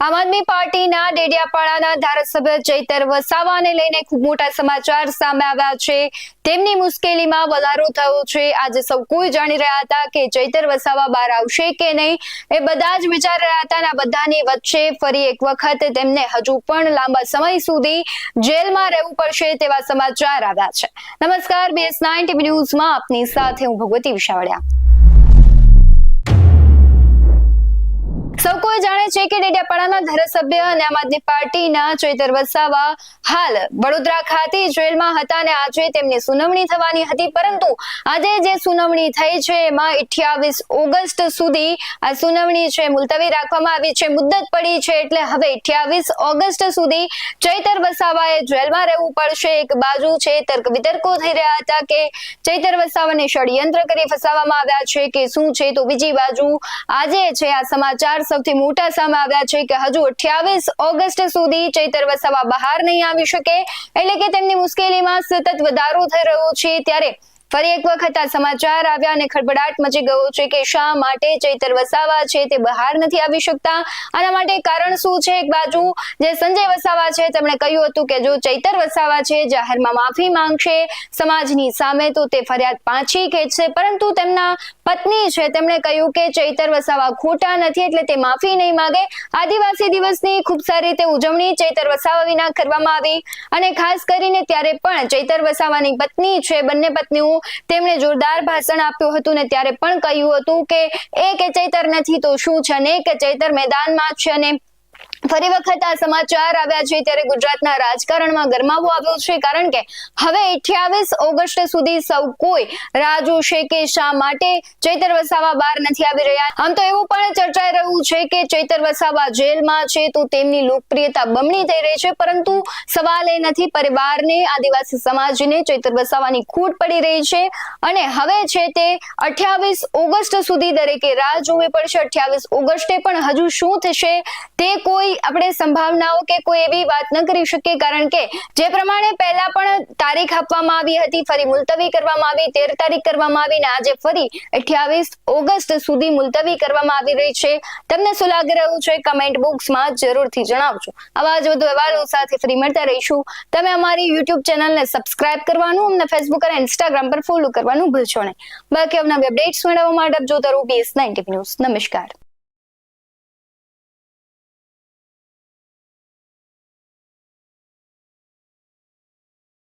આમ આદમી પાર્ટીના ડેડિયાપાડાના ધારાસભ્ય ચૈતર વસાવાને લઈને ખૂબ મોટા સમાચાર સામે આવ્યા છે. તેમની મુશ્કેલીમાં વધારો થયો છે. આજે સૌ કોઈ જાણી રહ્યા હતા કે ચૈતર વસાવા બહાર આવશે કે નહીં. એ બધા જ વિચાર રહ્યા હતા અને બધાની વચ્ચે ફરી એક વખત તેમને હજુ પણ લાંબા સમય સુધી જેલમાં રહેવું પડશે તેવા સમાચાર આવ્યા છે. નમસ્કાર બીએસ નાઇન ટીવી ન્યૂઝમાં આપની સાથે હું ભગવતી વિશાવડિયા. છે કે ડેડિયાપાડાના ધારાસભ્ય અને આમ આદમી પાર્ટીના ચૈતર વસાવા હાલ વડોદરા ખાતે જેલમાં હતા અને આજે તેમની સુનાવણી થવાની હતી. પરંતુ આજે જે સુનાવણી થઈ છે એમાં 28 ઓગસ્ટ સુધી આ સુનાવણી છે મુલતવી રાખવામાં આવી છે. મુદ્દત પડી છે એટલે હવે 28 ઓગસ્ટ સુધી ચૈતર વસાવાએ જેલમાં રહેવું પડશે. એક બાજુ છે તર્ક વિતર્કો થઈ રહ્યા હતા કે ચૈતર વસાવાને ષડયંત્ર કરી ફસાવવામાં આવ્યા છે કે શું છે તો બીજી બાજુ આજે છે આ સમાચાર સૌથી મોટા સામે આવ્યા છે કે હજુ 28 ઓગસ્ટ સુધી ચૈતર વસાવા બહાર નહીં આવી શકે, એટલે કે તેમની મુશ્કેલીમાં સતત વધારો થઈ રહ્યો છે. ત્યારે ફરી એક વખત આ સમાચાર આવ્યા અને ખળભળાટ મચી ગયો છે કે શા માટે ચૈતર વસાવા છે તે બહાર નથી આવી શકતા? આના માટે કારણ શું છે એક બાજુ? જે સંજય વસાવા છે, તેમણે કહ્યું હતું કે જો ચૈતર વસાવા છે, જાહેરમાં માફી માંગશે, સમાજની સામે તો તે ફરિયાદ પાછી ખેંચશે, પરંતુ તેમના પત્ની છે. તેમણે કહ્યું કે ચૈતર વસાવા ખોટા નથી એટલે તે માફી નહીં માંગે. આદિવાસી દિવસની ખૂબ સારી રીતે ઉજવણી ચૈતર વસાવા વિના કરવામાં આવી અને ખાસ કરીને ત્યારે પણ ચૈતર વસાવાની પત્ની છે, બંને પત્નીઓ, તેમણે જોરદાર ભાષણ આપ્યું હતું ને ત્યારે પણ કહ્યું હતું કે, એ કે ચૈતર નથી તો શું છે ને કે ચૈતર મેદાનમાં છે અને ફરી વખત આ સમાચાર આવ્યા છે ત્યારે ગુજરાતના રાજકારણમાં ગરમાવો આવ્યો છે, કારણ કે હવે 28 ઓગસ્ટ સુધી સૌ કોઈ રાહ જોશે કે શા માટે ચૈતર વસાવા બહાર નથી આવી રહ્યા. આમ તો એવું પણ ચર્ચાઈ રહ્યું છે કે ચૈતર વસાવા જેલમાં છે તો તેમની લોકપ્રિયતા બમણી થઈ રહી છે, પરંતુ સવાલ એ નથી, પરિવારને, આદિવાસી સમાજને ચૈતર વસાવાની ખૂટ પડી રહી છે અને હવે છે તે 28 ઓગસ્ટ સુધી દરેકે રાહ જોવી પડશે. 28 ઓગસ્ટે પણ હજુ શું થશે તે કોઈ આપણે સંભાવનાઓ કે કોઈ એવી વાત ન કરી શકીએ, કારણ કે જે પ્રમાણે પહેલા પણ તારીખ આપવામાં આવી હતી, ફરી મુલતવી કરવામાં આવી, તેર તારીખ કરવામાં આવી ને આજે ફરી 28 ઓગસ્ટ સુધી મુલતવી કરવામાં આવી રહી છે. તમને શું લાગી રહ્યું છે? કમેન્ટ બોક્સમાં જરૂરથી જણાવજો. આવા જ વધુ અહેવાલો સાથે ફરી મળતા રહીશું. તમે અમારી યુટ્યુબ ચેનલને સબસ્ક્રાઇબ કરવાનું, અમને ફેસબુક અને ઇન્સ્ટાગ્રામ પર ફોલો કરવાનું ભૂલશો નહીં. બાકી અવનવી અપડેટ્સ મેળવવા માટે જોતા રહો બીએસ નાઇન્ટી ન્યૂઝ નમસ્કાર.